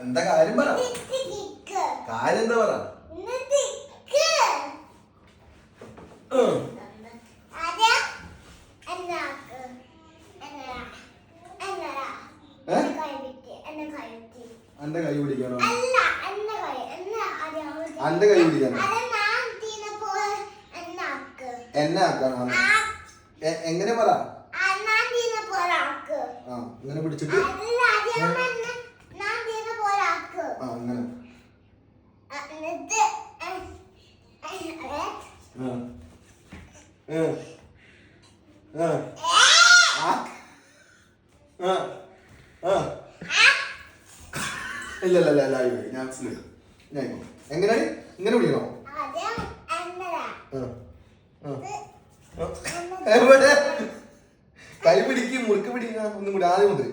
എന്താ കാര്യം പറ. കാര്യം എന്താ പറ. അന്റെ കൈ അങ്ങോട്ട് അന്റെ കൈ എന്നാക്ക് എന്നെ ആക്കണം എങ്ങനെ പറ? ഇങ്ങനെ പിടിച്ചിട്ട്. ആ അങ്ങനെ. ഇല്ല ഇല്ല ഇല്ല. ഞാൻ. എങ്ങനെയാണ് ഇങ്ങനെ പിടിക്കണോ ആദ്യം എന്നടാ ആ. ആ. ഇത് ആ. എവിടെ കൈ പിടിക്കും മുറുക്ക് പിടിക്കുക ഒന്നും കൂടി ആദ്യം മുതൽ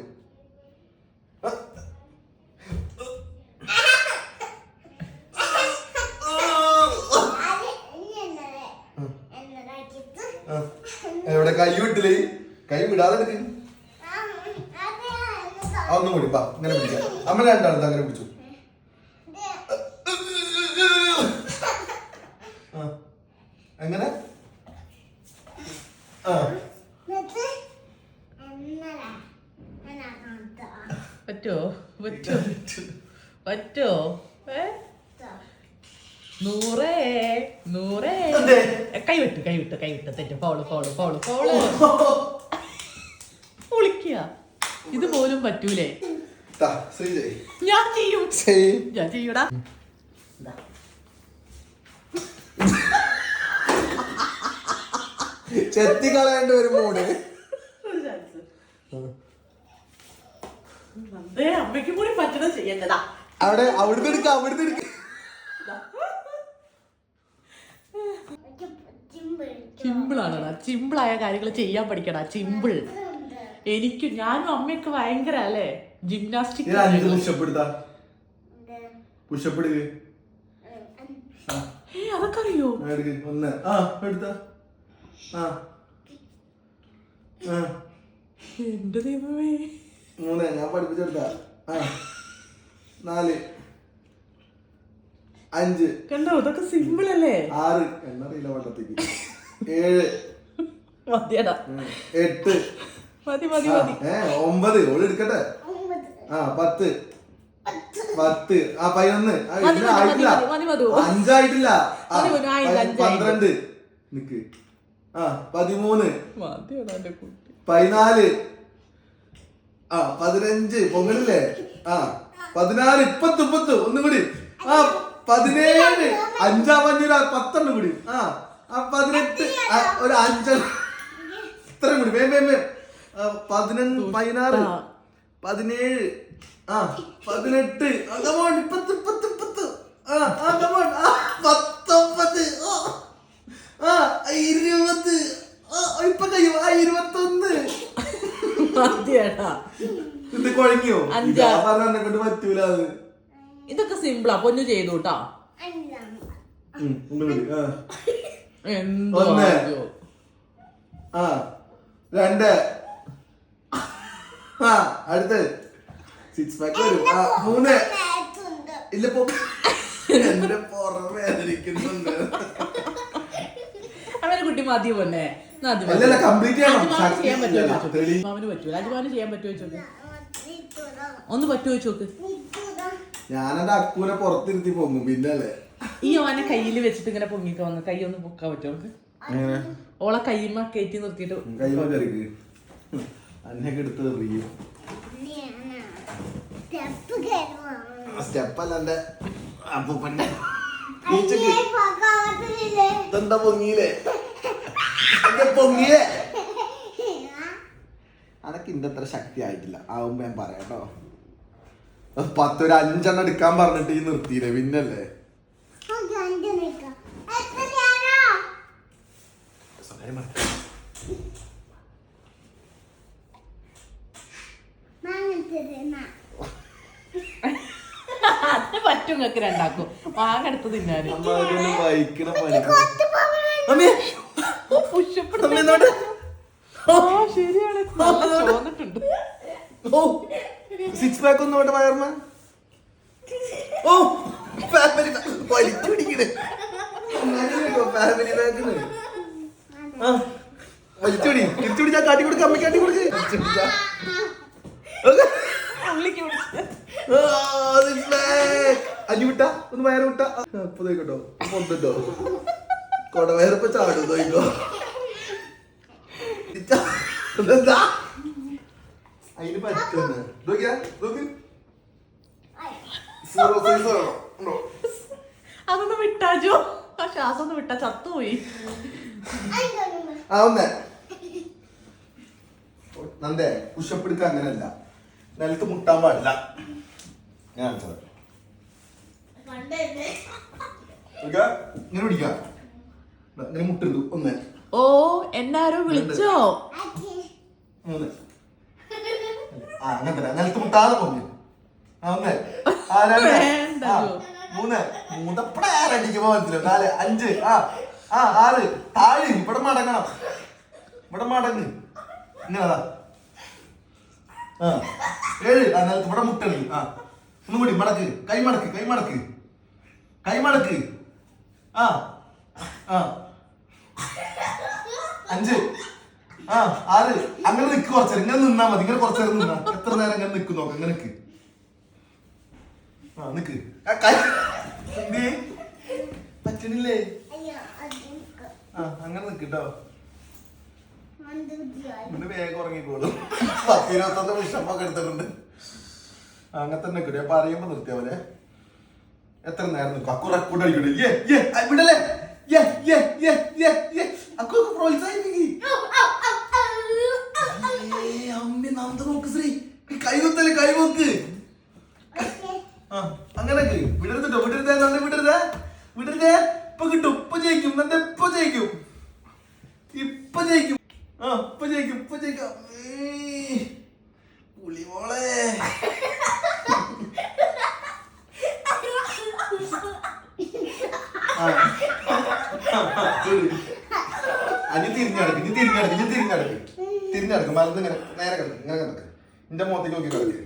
എവിടെ? കൈ വിട്ടില്ലേ കൈ വിടാതെ ഒന്നും കൂടി പാ ഇങ്ങനെ പിടിക്കാം. നമ്മൾ രണ്ടാണ് അങ്ങനെ പിടിച്ചു. എങ്ങനെ? ആ എന്നിട്ട് എന്നടാ എന്നാ പറ്റോ? പറ്റോ? ഏ? നൂറേ നൂറേ. കൈവിട്ട് കൈവിട്ട് കൈ വിട്ടു കൈ വിട്ടു കൈ വിട്ടു തെറ്റ് ഫോൾ ഫോൾ ഫോൾ ഫോൾ പൊളിക്കുക ഇത് പോലും പറ്റൂലേ ഞാൻ ചെയ്യും. ചെയ് ഞാൻ ചെയ്യൂടാ. ദാ. ചെത്തി കളയേണ്ട ഒരു മൂട് അമ്മയ്ക്കും കൂടി പറ്റണം ചെയ്യേണ്ടതാ. അവിടെ അവിടുന്ന് എടുക്ക അവിടുന്ന് എടുക്ക. സിമ്പിൾ ആണടാ. സിമ്പിളായ കാര്യങ്ങൾ ചെയ്യാൻ പഠിക്കടാ. സിമ്പിൾ എനിക്ക് ഞാനും അമ്മയൊക്കെ ഭയങ്കര അല്ലേ? ജിംനാസ്റ്റിക് അതൊക്കെ അറിയോ ഒന്ന്. ആ എടുത്ത. ആ. ആ. എന്റെ ദൈവമേ. മൂന്ന് ഞാൻ പഠിപ്പിച്ചെടുത്ത. ആ നാല് അഞ്ച് കണ്ടോ ഇതൊക്കെ സിമ്പിൾ അല്ലേ? ആറ് എന്നറിയില്ല വട്ടത്തേക്ക് ഏഴ് മതിയടാ. എട്ട് മതി മതി മതി. ഏ ഒമ്പത് ഓൾ എടുക്കട്ടെ? ആ പത്ത് പത്ത് ആ പതിനൊന്ന് ആയിട്ടില്ല. അഞ്ചായിട്ടില്ല. പന്ത്രണ്ട്. നിക്ക്. ആ പതിമൂന്ന്. പതിനാല്. ആ പതിനഞ്ച് പൊങ്ങലല്ലേ ആ പതിനാറ് ഇപ്പത്ത് ഇപ്പത്ത് ഒന്നും കൂടി. ആ പതിനേഴ് അഞ്ചാം അഞ്ഞൂറ് പത്തെണ്ണം കൂടി. ആ ആ പതിനെട്ട് ഒരു അഞ്ചെണ്ണം ഇത്രയും കൂടി. വേം വേം വേം. പതിനഞ്ച് പതിനാറ് പതിനേഴ് ആ പതിനെട്ട്. അതമാണ് ഇപ്പത്ത് ഇപ്പത്ത് ഇപ്പത്ത്. ആ അതമാണ് ആ പത്തൊമ്പത്. ആ, ഇരുപത്. ഇപ്പൊ കഴിയും. ആ ഇരുപത്തൊന്ന്. മതിയടാ. ഇത് കുഴങ്ങിയോ? അഞ്ചാ. ഞാൻ പറഞ്ഞ എന്നെ കൊണ്ട് പറ്റൂല അത്. ഇതൊക്കെ സിമ്പിളാ പൊന്നു ചെയ്തു കേട്ടോ ഉം, ഒന്നുകൂടി, ആ. എന്തോ ഒന്ന്. ആ. രണ്ട്. ആ അടുത്ത് സിക്സ് പാക്ക് വരും. ആ മൂന്ന്. ഇല്ല പോ എന്റെ പുറമേ അതിരിക്കുന്നുണ്ട് അവരെ കുട്ടി മതി പൊന്നെ. അല്ലല്ല, കംപ്ലീറ്റ് ചെയ്യണം. ചെയ്യാൻ പറ്റുമോ പറ്റുമോ ചോക്ക് ഒന്ന് പറ്റുമോ ചോക്ക് ഞാനെന്റെ അക്കൂനെ പുറത്തിരുത്തി പൊങ്ങും പിന്നല്ലേ? ഈ ഓനെ കയ്യിൽ വെച്ചിട്ട് ഇങ്ങനെ പൊങ്ങിക്ക വന്ന് കൈ ഒന്ന് പൊക്കാൻ പറ്റുമോ നമുക്ക് എങ്ങനെ? ഓളെ കയ്യമ്മ കയറ്റി നിർത്തിയിട്ട് കറിക്ക് അന്നൊക്കെ എടുത്ത് എറിയും. സ്റ്റെപ്പ് അല്ല എന്റെ ഇതെന്താ പൊങ്ങിയില്ലേ? എന്റെ പൊങ്ങിയേ അതൊക്കെ ഇന്നത്ര ശക്തി ആയിട്ടില്ല ആവുമ്പോ ഞാൻ പറയാം കേട്ടോ. പത്തൊരു അഞ്ചെണ്ണം എടുക്കാൻ പറഞ്ഞിട്ട് ഈ നിർത്തിയില്ലേ? പിന്നല്ലേ. അത് പറ്റും നിങ്ങൾക്ക് രണ്ടാക്കും. വാങ്ങെടുത്ത് തിന്നാന്. സിക്സ് പാക്ക് ഒന്നും വേണ്ട വയർമ ഓ ഫാമിലി വലിച്ചു പിടിക്കണേ. ഫാമിലി ബാഗിന് ആ വലിച്ചുപിടി തിരിച്ചുപിടി ഞാൻ കാട്ടി കൊടുക്ക അമ്മയ്ക്ക് കാട്ടി കൊടുക്ക്. ഉള്ളിക്ക് പിടിച്ച്. അഞ്ഞു വിട്ടാ? ഒന്ന് വയറ് വിട്ട? കേട്ടോ നോക്കട്ടോ. പൊന്തട്ടോ കൊടവയറിപ്പോ ഇല്ലോ എന്താ അതിന് പറ്റുന്ന നോക്കിയാ നോക്ക്. സീറോ സൈസ് ഉണ്ടോ? അതൊന്ന് വിട്ടാജോ ആ ശ്വാസം ഒന്ന് വിട്ടാ ചത്തുപോയി. ആവുന്നേ നന്ദേ പുഷപ്പ് എടുക്കുക അങ്ങനല്ല നിലത്ത് മുട്ടാൻ പാടില്ല. ഞാൻ കാണിച്ചത് ഇങ്ങനെ പിടിക്ക. ഇങ്ങനെ മുട്ടുണ്ട് ഒന്ന്. ഓ എന്നാരോ വിളിച്ചോ? മൂന്ന്. ആ അങ്ങനെ തന്നെ. നിലത്ത് മുട്ടാതെ പൊങ്ങി ആ ഒന്ന്. ആ രണ്ട്. ആ മൂന്ന്. മൂന്നപ്പട ആരടിക്കുമ്പോ മനസ്സിലാവും നാല്. അഞ്ച്. ആ ആ ആറ്. താഴെ. ഇവിടെ മടങ്ങണം. ഇവിടെ മടങ്ങ്. ആ ഏഴ്. ആ നിലത്ത് ഇവിടെ മുട്ടുണ്ട് ആ ഒന്നും കൂടി മടക്ക്. കൈ മടക്ക് കൈ മടക്ക് കൈ മടക്ക് ആ ആ. അഞ്ച്. ആ ആറ്. അങ്ങനെ നിക്ക് കുറച്ചേരം ഇങ്ങനെ നിന്നാ മതി. ഇങ്ങനെ കുറച്ചേരം നിന്നാ. എത്ര നേരം ഇങ്ങനെ നിക്ക് നോക്ക. ഇങ്ങനെ നിക്ക്. ആ നിക്ക്. എന്തേ? പറ്റണില്ലേ? ആ അങ്ങനെ നിക്കട്ടോ പിന്നെ വേഗം ഉറങ്ങിക്കോളും. പത്ത് ഇരുപത്തൊന്ന് വിഷമൊക്കെ എടുത്തിട്ടുണ്ട്. അങ്ങനെ തന്നെ കിട്ടും ഞാൻ പറയുമ്പോ നിർത്തിയ പോലെ എത്ര നേരം നിൽക്കും? അക്കു റെക്കോർഡ് അടിക്കട്ടെ. ഏ യേ വിടല്ലേ? യേ യേ യേ യേ യേ അക്കു പ്രോത്സാഹിപ്പിക്കും. അമ്മി നന്ദ നോക്ക് ശ്രീ. ഈ കൈ കുത്തല്ലേ കൈ നോക്ക് ആ അങ്ങനൊക്കെ വിടരുതോ വിടരുതേ നന്ദ വിടരുതേ. വിടരുതേ. ഇപ്പൊ കിട്ടും ഇപ്പൊ ജയിക്കും. നന്ദ ഇപ്പൊ ജയിക്കും. ഇപ്പൊ ജയിക്കും. ആ ഇപ്പൊ ജയിക്കും ഇപ്പൊ ജയിക്കാം. ഏയ്, പുളി മോളെ. ആ. വിട്. അനി തിരിഞ്ഞടക്ക് ഇനി തിരിഞ്ഞടക്ക് ഇനി തിരിഞ്ഞടക്ക്. തിരിഞ്ഞടക്ക് മരുന്ന് ഇങ്ങനെ നേരെ കിടക്ക് ഇങ്ങനെ കിടക്ക്. നിന്റെ മുഖത്തേക്ക് നോക്കി കിടക്ക്.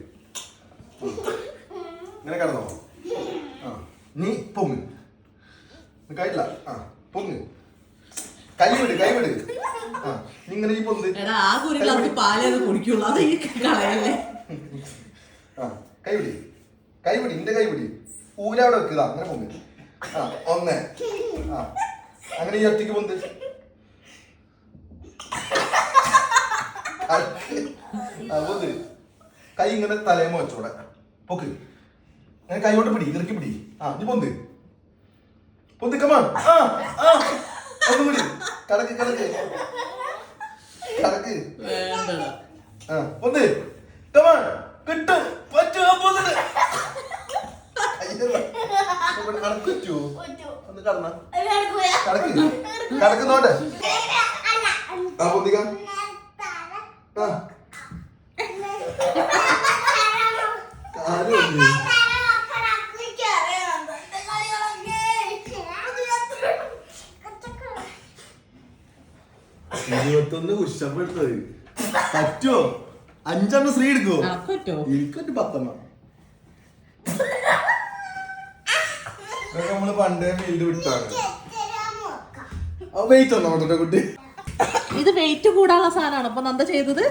ഇങ്ങനെ കിടന്നോ? ആ നീ പൊങ്ങ്. കഴിയില്ല ആ പൊങ്ങ്. കൈ വിട് കൈ വിട്. ആ നീ ഇങ്ങനെ ഈ പൊന്ത്. ആ കൈ പിടി നിന്റെ കൈ പിടി ഊര അവിടെ വെക്കുക അങ്ങനെ പൊങ്ങ്. ആ ഒന്ന്. ആ അങ്ങനെ ഈ ഒറ്റയ്ക്ക് പൊന്ത് കൈ ഇങ്ങനെ തലേമ വെച്ചോടെ. പൊക്ക്. അങ്ങനെ കൈ കൊണ്ട് പിടി ഇറക്കി പിടി. ആ നീ പൊന്ത്. പൊന്ത് കമാ ആ ആ. ഒന്നും കൂടി കടക്ക് കടക്ക്. കടക്ക്. ആ പൊന്ത്. കമാ കിട്ടും. പറ്റും പൊന്ത്? കടക്ക് ഒന്ന് കടന്ന. കടക്ക്. കടക്കുന്നോട്ടെ ആ പൊന്തിക്ക. ഇരുപത്തൊന്ന് പുഷപ്പെടുത്തത് പറ്റോ? അഞ്ചെണ്ണം ശ്രീ എടുക്കുവോ? എനിക്കൊരു പത്തെണ്ണം. ഇതൊക്കെ നമ്മൾ പണ്ടേ ഫീൽഡ് വിട്ടാണ്. വെയിറ്റ് ഒന്നോ കേട്ടോ കുട്ടി? ഇത് വെയിറ്റ് കൂടാനുള്ള സാധനമാണ്. അപ്പൊ നന്ദ ചെയ്തത്?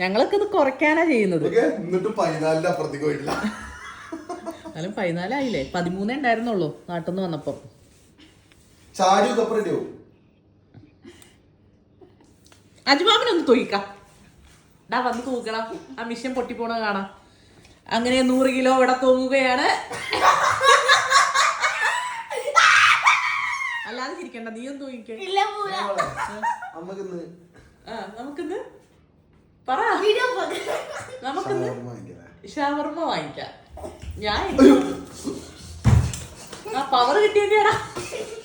ഞങ്ങൾക്ക് ഇത് കുറയ്ക്കാനാ ചെയ്യുന്നത്. ഓക്കെ എന്നിട്ട് പതിനാലിന്റെ അപ്പുറത്തേക്ക് പോയിട്ടില്ല. എന്നാലും പതിനാലായില്ലേ? പതിമൂന്നേ ഉണ്ടായിരുന്നുള്ളൂ നാട്ടിൽ നിന്ന് വന്നപ്പോ അജുമാമിനൊന്ന് തൂയിക്കാം ഡാ വന്ന് തൂക്കണം ആ മിഷൻ പൊട്ടിപ്പോണ കാണാം. അങ്ങനെ നൂറ് കിലോ ഇവിടെ തൂങ്ങുകയാണ്. അല്ലാതെ ചിരിക്കണ്ട നീ ഒന്നും നമുക്കിന്ന് ആ നമുക്കിന്ന് പറ. നമുക്കിന്ന് ഷവർമ്മ. ഷവർമ്മ വാങ്ങിക്കാം. ഞാൻ ആ പവർ കിട്ടിയതിന്റെയാടാ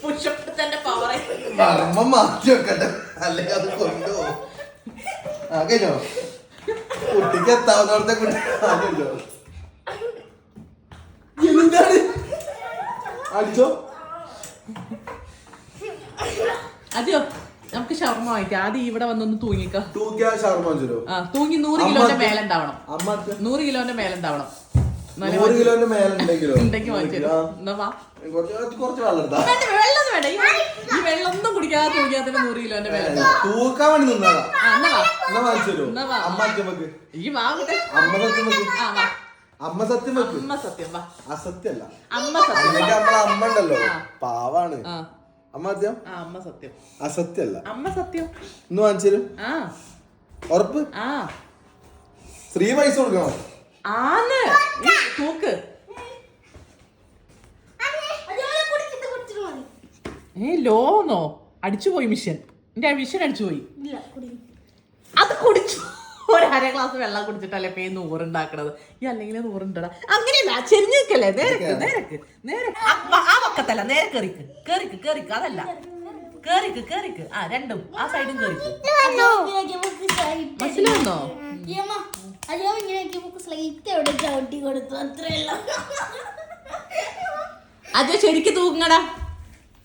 പുഷപ്പത്തിന്റെ പവറെ മർമ്മ മാറ്റി വെക്കട്ടെ. അല്ലെങ്കിൽ അത് കൊണ്ടോ? ആ കഴിഞ്ഞോ കുട്ടിക്ക് എത്താവുന്നവിടത്തെ കുട്ടി ആ, കഴിഞ്ഞോ എന്താണ്? അടിച്ചോ? അതെയോ? നമുക്ക് ഷവർമ വാങ്ങിക്കാം. ആദ്യം ഇവിടെ വന്നൊന്ന് തൂങ്ങിക്കോ. തൂക്കിയാ ഷവർമ വെച്ചോ ആ തൂങ്ങി നൂറ് കിലോന്റെ മേലുണ്ടാവണം നൂറ് കിലോന്റെ മേലുണ്ടാവണം നൂറ് കിലോന്റെ മേലുണ്ടെങ്കിലോ ഉണ്ടെങ്കിൽ വാങ്ങിച്ചു എന്നാ വാ. കുറച്ച് വെള്ളം വെള്ളം വേണ്ട ഈ വെ- വെള്ളം ഒന്നും കുടിക്കാതെ തൂങ്ങിയാൽ നൂറ് കിലോന്റെ മേലെ തൂക്കാൻ വേണ്ടി നിന്നതാ ആ, എന്നാ വാങ്ങിച്ചു തരുമോ വാ. അമ്മ സത്യം വെക്ക്. ഈ വാ അമ്മ സത്യം അമ്മ സത്യം അമ്മ സത്യം അസത്യല്ല അമ്മ സത്യം അമ്മ ഉണ്ടല്ലോ. പാവാണ്. അമ്മ സത്യം? ആ അമ്മ സത്യം. അസത്യല്ല അമ്മ സത്യം. ഇന്ന് വാങ്ങിച്ചു ആ. ഉറപ്പ്? ആ. സ്ത്രീ പൈസ കൊടുക്കണോ? ആന്ന്. ഈ തൂക്ക്. ഏ ലോന്നോ അടിച്ചുപോയി മിഷൻ എന്റെ മിഷൻ അടിച്ചുപോയി. ഇല്ല കുടി അത് കുടിച്ചു. ഒരു അര ഗ്ലാസ് വെള്ളം കുടിച്ചിട്ടല്ലേ പേ നൂറുണ്ടാക്കണത്? ഈ അല്ലെങ്കിൽ നൂറുണ്ടടാ. അങ്ങനെയല്ല ചെരിഞ്ഞിരിക്കല്ലേ നേരക്ക് നേരക്ക് നേരക്ക്. ആ, പക്കത്തല്ല നേരെ കേറിക്ക്. കേറിക്ക് കേറിക്ക് അതല്ല. കേറിക്ക് കേറിക്ക്. ആ രണ്ടും. ആ സൈഡും കേറിക്ക്. മനസ്സിലാവുന്നോ? അയ്യോ ഇങ്ങനെ നമുക്ക് സ്ലൈറ്റ് എവിടെ ചവിട്ടി കൊടുത്തു. അത്രയല്ല അത് ശരിക്ക് തൂങ്ങടാ.